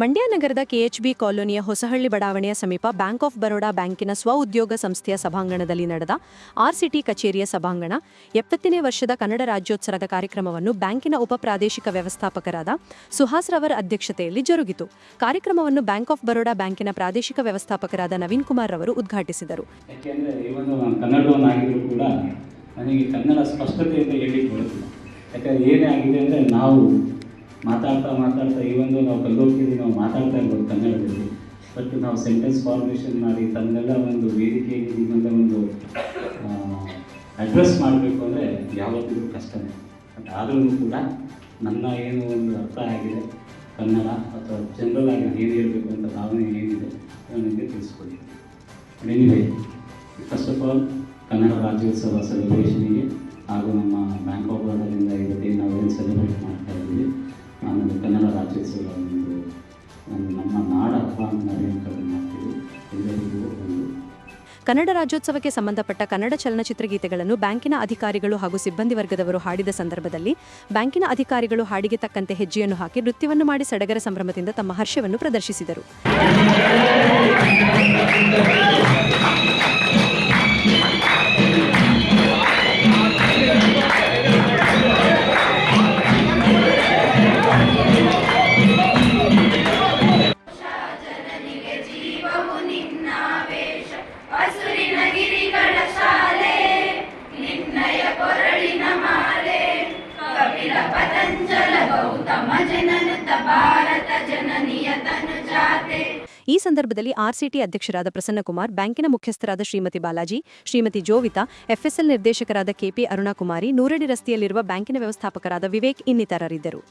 ಮಂಡ್ಯ ನಗರದ ಕೆಎಚ್ಬಿ ಕಾಲೋನಿಯ ಹೊಸಹಳ್ಳಿ ಬಡಾವಣೆಯ ಸಮೀಪ ಬ್ಯಾಂಕ್ ಆಫ್ ಬರೋಡಾ ಬ್ಯಾಂಕಿನ ಸ್ವ ಉದ್ಯೋಗ ಸಂಸ್ಥೆಯ ಸಭಾಂಗಣದಲ್ಲಿ ನಡೆದ ಆರ್ಸಿಟಿ ಕಚೇರಿಯ ಸಭಾಂಗಣ. ಎಪ್ಪತ್ತನೇ ವರ್ಷದ ಕನ್ನಡ ರಾಜ್ಯೋತ್ಸವದ ಕಾರ್ಯಕ್ರಮವನ್ನು ಬ್ಯಾಂಕಿನ ಉಪ ಪ್ರಾದೇಶಿಕ ವ್ಯವಸ್ಥಾಪಕರಾದ ಸುಹಾಸ್ ರವರ್ ಅಧ್ಯಕ್ಷತೆಯಲ್ಲಿ ಜರುಗಿತು. ಕಾರ್ಯಕ್ರಮವನ್ನು ಬ್ಯಾಂಕ್ ಆಫ್ ಬರೋಡಾ ಬ್ಯಾಂಕಿನ ಪ್ರಾದೇಶಿಕ ವ್ಯವಸ್ಥಾಪಕರಾದ ನವೀನ್ ಕುಮಾರ್ ರವರು ಉದ್ಘಾಟಿಸಿದರು. ಕನ್ನಡ ಏನೇ ಆಗಿದೆ ಅಂದರೆ ನಾವು ಮಾತಾಡ್ತಾ ಮಾತಾಡ್ತಾ ಈ ಒಂದು ನಾವು ಕಲ್ಲೋಗ್ತಿದ್ದೀವಿ ನಾವು ಮಾತಾಡ್ತಾ ಇರ್ಬೋದು ಕನ್ನಡದಲ್ಲಿ. ಬಟ್ ನಾವು ಸೆಂಟೆನ್ಸ್ ಫಾರ್ಮೇಷನ್ ಮಾಡಿ ತನ್ನೆಲ್ಲ ಒಂದು ವೇದಿಕೆ ನಿಮ್ಮೆಲ್ಲ ಒಂದು ಅಡ್ರೆಸ್ ಮಾಡಬೇಕು ಅಂದರೆ ಯಾವತ್ತಿಗೂ ಕಷ್ಟನೇ. ಬಟ್ ಆದ್ರೂ ಕೂಡ ನನ್ನ ಏನು ಒಂದು ಅರ್ಥ ಆಗಿದೆ, ಕನ್ನಡ ಅಥವಾ ಜನರಲ್ ಆಗಿ ನಾನು ಏನು ಹೇಳಬೇಕು ಅಂತ ಭಾವನೆ ಏನಿದೆ ನನಗೆ ತಿಳಿಸ್ಕೊಡಿ. Anyway first of all Kannada Rajyotsava ಸೆಲೆಬ್ರೇಷನಿಗೆ ಹಾಗೂ ನಮ್ಮ ಬ್ಯಾಂಕ್ ಆಫ್ ಬರೋಡದಿಂದ ಇವತ್ತೇನು ನಾವೇನು ಸೆಲೆಬ್ರೇಟ್ ಮಾಡ್ತಾ ಇದ್ದೀವಿ ನಮ್ಮ ನಾಡ ಹಬ್ಬ ಅಂತ ನಾವೇನು ಕಡಿಮೆ ಮಾಡ್ತೀವಿ. ಎಲ್ಲರಿಗೂ ಒಂದು. ಕನ್ನಡ ರಾಜ್ಯೋತ್ಸವಕ್ಕೆ ಸಂಬಂಧಪಟ್ಟ ಕನ್ನಡ ಚಲನಚಿತ್ರ ಗೀತೆಗಳನ್ನು ಬ್ಯಾಂಕಿನ ಅಧಿಕಾರಿಗಳು ಹಾಗೂ ಸಿಬ್ಬಂದಿ ವರ್ಗದವರು ಹಾಡಿದ ಸಂದರ್ಭದಲ್ಲಿ ಬ್ಯಾಂಕಿನ ಅಧಿಕಾರಿಗಳು ಹಾಡಿಗೆ ತಕ್ಕಂತೆ ಹೆಜ್ಜೆಯನ್ನು ಹಾಕಿ ನೃತ್ಯವನ್ನು ಮಾಡಿ ಸಡಗರ ಸಂಭ್ರಮದಿಂದ ತಮ್ಮ ಹರ್ಷವನ್ನು ಪ್ರದರ್ಶಿಸಿದರು. ಈ ಸಂದರ್ಭದಲ್ಲಿ ಆರ್ಸಿಟಿ ಅಧ್ಯಕ್ಷರಾದ ಪ್ರಸನ್ನಕುಮಾರ್, ಬ್ಯಾಂಕಿನ ಮುಖ್ಯಸ್ಥರಾದ ಶ್ರೀಮತಿ ಬಾಲಾಜಿ, ಶ್ರೀಮತಿ ಜೋವಿತಾ, ಎಫ್ಎಸ್ಎಲ್ ನಿರ್ದೇಶಕರಾದ ಕೆಪಿ ಅರುಣಾಕುಮಾರಿ, ನೂರಡಿ ರಸ್ತೆಯಲ್ಲಿರುವ ಬ್ಯಾಂಕಿನ ವ್ಯವಸ್ಥಾಪಕರಾದ ವಿವೇಕ್ ಇನ್ನಿತರರಿದ್ದರು.